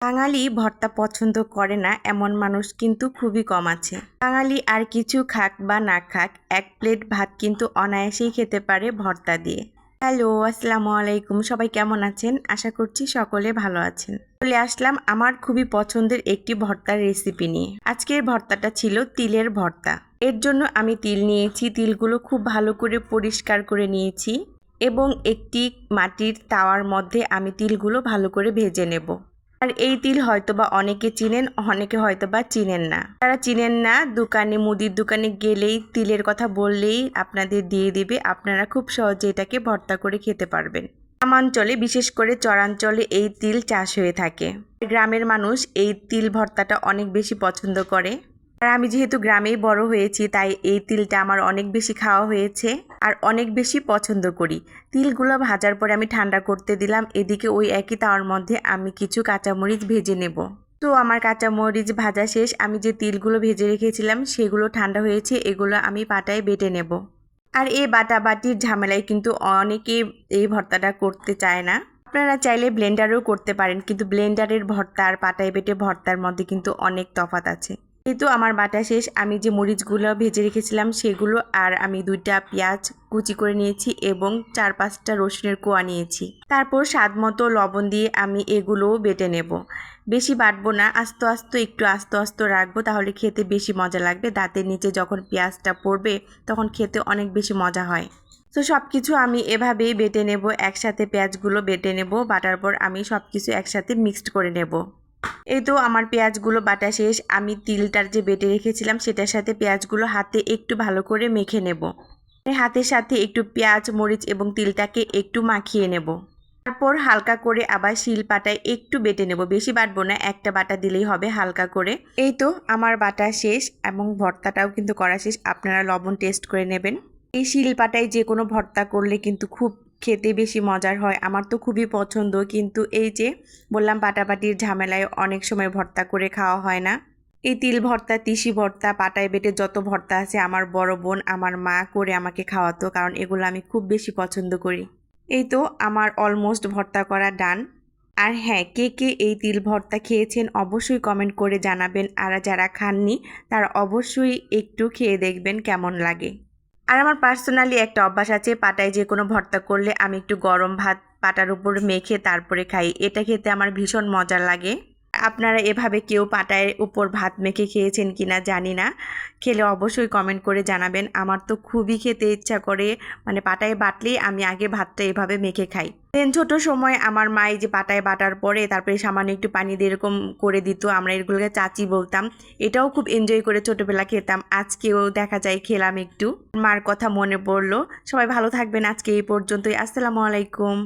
বাঙালি ভর্তা পছন্দ করে না, এমন মানুষ কিন্তু খুবই কম আছে। বাঙালি আর কিছু খাক বা না খাক, এক প্লেট ভাত কিন্তু অনায়াসেই খেতে পারে ভর্তা দিয়ে। হ্যালো, আসসালামু আলাইকুম, সবাই কেমন আছেন? আশা করছি সকলে ভালো আছেন। চলে আসলাম আমার খুবই পছন্দের একটি ভর্তার রেসিপি নিয়ে। আজকের ভর্তাটা ছিল তিলের ভর্তা। এর জন্য আমি তিল নিয়েছি, তিলগুলো খুব ভালো করে পরিষ্কার করে নিয়েছি এবং একটি মাটির তাওয়ার মধ্যে আমি তিলগুলো ভালো করে ভেজে নেব। আর এই তিল হয়তোবা অনেকে চিনেন, অনেকে হয়তোবা চিনেন না। তারা চিনেন না, দোকানে, মুদির দোকানে গেলেই তিলের কথা বললেই আপনাদের দিয়ে দেবে, আপনারা খুব সহজে এটাকে ভর্তা করে খেতে পারবেন। গ্রামাঞ্চলে, বিশেষ করে চরাঞ্চলে এই তিল চাষ হয়ে থাকে। গ্রামের মানুষ এই তিল ভর্তাটা অনেক বেশি পছন্দ করে। আর আমি যেহেতু গ্রামেই বড় হয়েছি, তাই এই তিলটা আমার অনেক বেশি খাওয়া হয়েছে আর অনেক বেশি পছন্দ করি। তিলগুলো ভাজার পরে আমি ঠান্ডা করতে দিলাম, এদিকে ওই একই তাওয়ার মধ্যে আমি কিছু কাঁচামরিচ ভেজে নেব। তো আমার কাঁচামরিচ ভাজা শেষ, আমি যে তিলগুলো ভেজে রেখেছিলাম, সেগুলো ঠান্ডা হয়েছে, এগুলো আমি পাটায় বেটে নেব। আর এই বাটাবাটির ঝামেলায় কিন্তু অনেকে এই ভর্তাটা করতে চায় না। আপনারা চাইলে ব্লেন্ডারও করতে পারেন, কিন্তু ব্লেন্ডারের ভর্তা আর পাটায় বেটে ভর্তার মধ্যে কিন্তু অনেক তফাৎ আছে। এই তো আমার বাটা শেষ, আমি যে মরিচগুলো ভেজে রেখেছিলাম সেগুলো আর আমি দুইটা পেঁয়াজ কুচি করে নিয়েছি এবং চার পাঁচটা রসুনের কোয়া নিয়েছি। তারপর স্বাদ মতো লবণ দিয়ে আমি এগুলোও বেটে নেব। বেশি বাটবো না, আস্তে আস্তে, একটু আস্তে আস্তে রাখব, তাহলে খেতে বেশি মজা লাগবে। দাঁতের নিচে যখন পেঁয়াজটা পড়বে, তখন খেতে অনেক বেশি মজা হয়। তো সব কিছু আমি এভাবেই বেটে নেব, একসাথে পেঁয়াজগুলো বেটে নেব, বাটার পর আমি সব কিছু একসাথে মিক্সড করে নেব। এই তো আমার পেঁয়াজগুলো বাটা শেষ। আমি তিলটার যে বেটে রেখেছিলাম, সেটার সাথে পেঁয়াজগুলো হাতে একটু ভালো করে মেখে নেব। হাতের সাথে একটু পেঁয়াজ, মরিচ এবং তিলটাকে একটু মাখিয়ে নেব। তারপর হালকা করে আবার শিল পাটায় একটু বেটে নেব। বেশি বাটবো না, একটা বাটা দিলেই হবে হালকা করে। এই তো আমার বাটা শেষ এবং ভর্তাটাও কিন্তু করা শেষ। আপনারা লবণ টেস্ট করে নেবেন। এই শিল পাটায় যে কোনো ভর্তা করলে কিন্তু খুব খেতে বেশি মজার হয়, আমার তো খুবই পছন্দ। কিন্তু এই যে বললাম পাটাপাটির ঝামেলায় অনেক সময় ভর্তা করে খাওয়া হয় না। এই তিল ভর্তা, তিসি ভর্তা, পাটায় বেটে যত ভর্তা আছে আমার বড় বোন, আমার মা করে আমাকে খাওয়াতো, কারণ এগুলো আমি খুব বেশি পছন্দ করি। এই তো আমার অলমোস্ট ভর্তা করা ডান। আর হ্যাঁ কে কে এই তিল ভর্তা খেয়েছেন অবশ্যই কমেন্ট করে জানাবেন, আর যারা খাননি তারা অবশ্যই একটু খেয়ে দেখবেন কেমন লাগে। আর আমার পার্সোনালি একটা অভ্যাস আছে, পাটায় যে কোনো ভর্তা করলে আমি একটু গরম ভাত পাটার উপর মেখে তারপরে খাই। এটা খেতে আমার ভীষণ মজা লাগে। আপনারা এভাবে কেউ পাটায় উপর ভাত মেখে খেয়েছেন কি না জানি না। খেলে অবশ্যই কমেন্ট করে জানাবেন। আমার তো খুবই খেতে ইচ্ছা করে। মানে পাটায় বাটলেই আমি আগে ভাতটা এভাবে মেখে খাই। দেন ছোটো সময় আমার মা এই যে পাটায় বাটার পরে তারপরে সামান্য একটু পানি দিয়ে এরকম করে দিত, আমরা এগুলোকে চাচি বলতাম। এটাও খুব এনজয় করে ছোটোবেলা খেতাম। আজকেও দেখা যায় খেলাম একটু। মার কথা মনে পড়ল। সবাই ভালো থাকবেন আজকে এই পর্যন্তই। আসসালামু আলাইকুম।